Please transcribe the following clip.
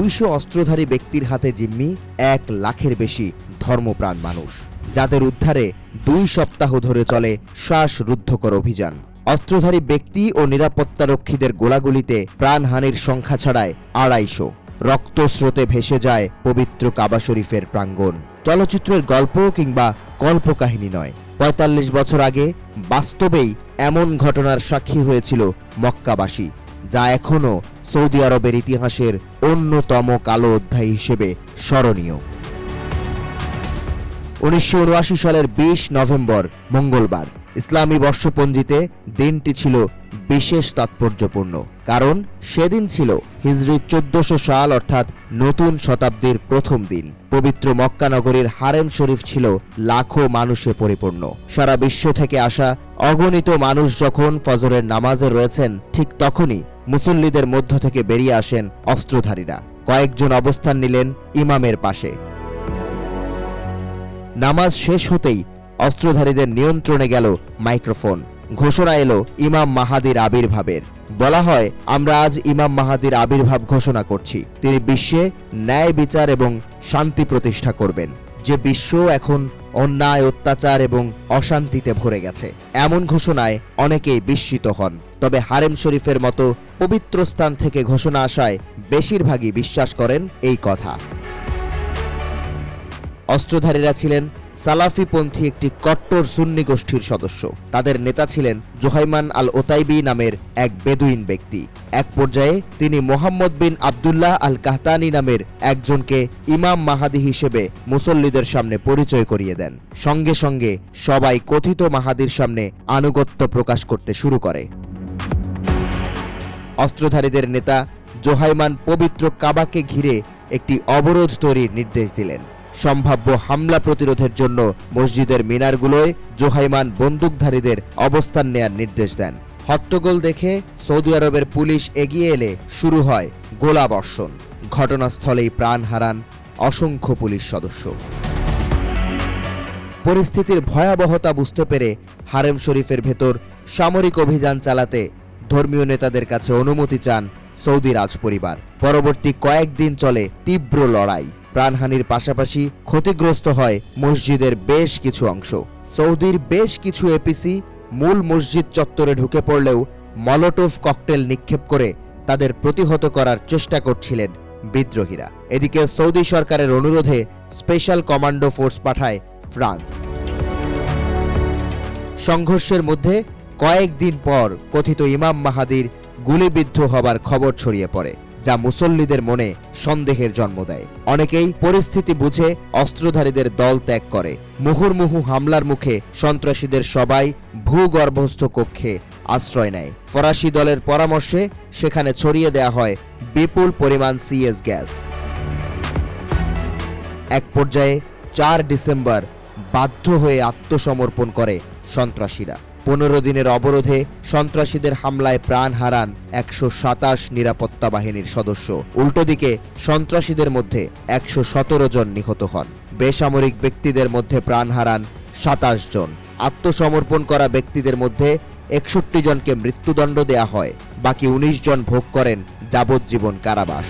দুইশো অস্ত্রধারী ব্যক্তির হাতে জিম্মি এক লাখের বেশি ধর্মপ্রাণ মানুষ। যাদের উদ্ধারে দুই সপ্তাহ ধরে চলে শ্বাসরুদ্ধকর অভিযান। অস্ত্রধারী ব্যক্তি ও নিরাপত্তারক্ষীদের গোলাগুলিতে প্রাণহানির সংখ্যা ছাড়ায় আড়াইশো। রক্তস্রোতে ভেসে যায় পবিত্র কাবা শরীফের প্রাঙ্গণ। চলচ্চিত্রের গল্প কিংবা কল্পকাহিনী নয়। পঁয়তাল্লিশ বছর আগে বাস্তবেই এমন ঘটনার সাক্ষী হয়েছিল মক্কাবাসী। যা এখনও সৌদি আরবের ইতিহাসের অন্যতম কালো অধ্যায় হিসেবে স্মরণীয়। উনিশশো উনআশি সালের বিশ নভেম্বর, মঙ্গলবার, ইসলামী বর্ষপঞ্জিতে দিনটি ছিল বিশেষ তাৎপর্যপূর্ণ। কারণ সেদিন ছিল হিজরি চোদ্দশো সাল, অর্থাৎ নতুন শতাব্দীর প্রথম দিন। পবিত্র মক্কা নগরীর হারেম শরীফ ছিল লাখো মানুষে পরিপূর্ণ। সারা বিশ্ব থেকে আসা অগণিত মানুষ যখন ফজরের নামাজে রয়েছেন, ঠিক তখনই মুসল্লিদের মধ্য থেকে বেরিয়ে আসেন অস্ত্রধারীরা। কয়েকজন অবস্থান নিলেন ইমামের পাশে। নামাজ শেষ হতেই অস্ত্রধারীদের নিয়ন্ত্রণে গেল মাইক্রোফোন। ঘোষণা এলো ইমাম মাহাদির আবির্ভাবের। বলা হয়, আমরা আজ ইমাম মাহাদির আবির্ভাব ঘোষণা করছি। তিনি বিশ্বে ন্যায় বিচার এবং শান্তি প্রতিষ্ঠা করবেন। যে বিশ্ব এখন অন্যায়, অত্যাচার এবং অশান্তিতে ভরে গেছে। এমন ঘোষণায় অনেকেই বিস্মিত হন। তবে হারেম শরীফের মতো পবিত্র স্থান থেকে ঘোষণা আসায় বেশিরভাগই বিশ্বাস করেন এই কথা। অস্ত্রধারীরা ছিলেন সালাফিপন্থী একটি কট্টর সুন্নি গোষ্ঠীর সদস্য। তাদের নেতা ছিলেন জোহাইমান আল ওতাইবি নামের এক বেদুইন ব্যক্তি। এক পর্যায়ে তিনি Mohammed bin Abdullah al Qahtani নামের একজনকে ইমাম মাহাদি হিসেবে মুসল্লিদের সামনে পরিচয় করিয়ে দেন। সঙ্গে সঙ্গে সবাই কথিত মাহাদির সামনে আনুগত্য প্রকাশ করতে শুরু করে। অস্ত্রধারীদের নেতা জোহাইমান পবিত্র কাবাকে ঘিরে একটি অবরোধ তৈরির নির্দেশ দিলেন। সম্ভাব্য হামলা প্রতিরোধের জন্য মসজিদের মিনারগুলোয় জোহাইমান বন্দুকধারীদের অবস্থান নেয়ার নির্দেশ দেন। হট্টগোল দেখে সৌদি আরবের পুলিশ এগিয়ে এলে শুরু হয় গোলাবর্ষণ। ঘটনাস্থলেই প্রাণ হারান অসংখ্য পুলিশ সদস্য। পরিস্থিতির ভয়াবহতা বুঝতে পেরে হারেম শরীফের ভেতর সামরিক অভিযান চালাতে ধর্মীয় নেতাদের কাছে অনুমতি চান সৌদি রাজপরিবার। পরবর্তী কয়েকদিন চলে তীব্র লড়াই। প্রাণহানির পাশাপাশি ক্ষতিগ্রস্ত হয় মসজিদের বেশ কিছু অংশ। সৌদির বেশ কিছু এপিসি মূল মসজিদ চত্বরে ঢুকে পড়লেও মলোটোভ ককটেল নিক্ষেপ করে তাদের প্রতিহত করার চেষ্টা করছিলেন বিদ্রোহীরা। এদিকে সৌদি সরকারের অনুরোধে স্পেশাল কমান্ডো ফোর্স পাঠায় ফ্রান্স। সংঘর্ষের মধ্যে কয়েকদিন পর কথিত ইমাম মাহাদির গুলিবিদ্ধ হবার খবর ছড়িয়ে পড়ে। যা মুসল্লিদের মনে সন্দেহের জন্ম দেয়। অনেকেই পরিস্থিতি বুঝে অস্ত্রধারীদের দল ত্যাগ করে। মুহুর্মুহু হামলার মুখে সন্ত্রাসীদের সবাই ভূগর্ভস্থ কক্ষে আশ্রয় নেয়। ফরাসি দলের পরামর্শে সেখানে ছড়িয়ে দেয়া হয় বিপুল পরিমাণ সিএস গ্যাস। এক পর্যায়ে চার ডিসেম্বর বাধ্য হয়ে আত্মসমর্পণ করে সন্ত্রাসীরা। পনেরো দিনের অবরোধে সন্ত্রাসীদের হামলায় প্রাণ হারান একশো সাতাশ নিরাপত্তা বাহিনীর সদস্য। উল্টো দিকে, সন্ত্রাসীদের মধ্যে একশো সতেরো জন নিহত হন। বেসামরিক ব্যক্তিদের মধ্যে প্রাণ হারান সাতাশ জন। আত্মসমর্পণ করা ব্যক্তিদের মধ্যে একষট্টি জনকে মৃত্যুদণ্ড দেয়া হয়। বাকি উনিশ জন ভোগ করেন যাবজ্জীবন কারাবাস।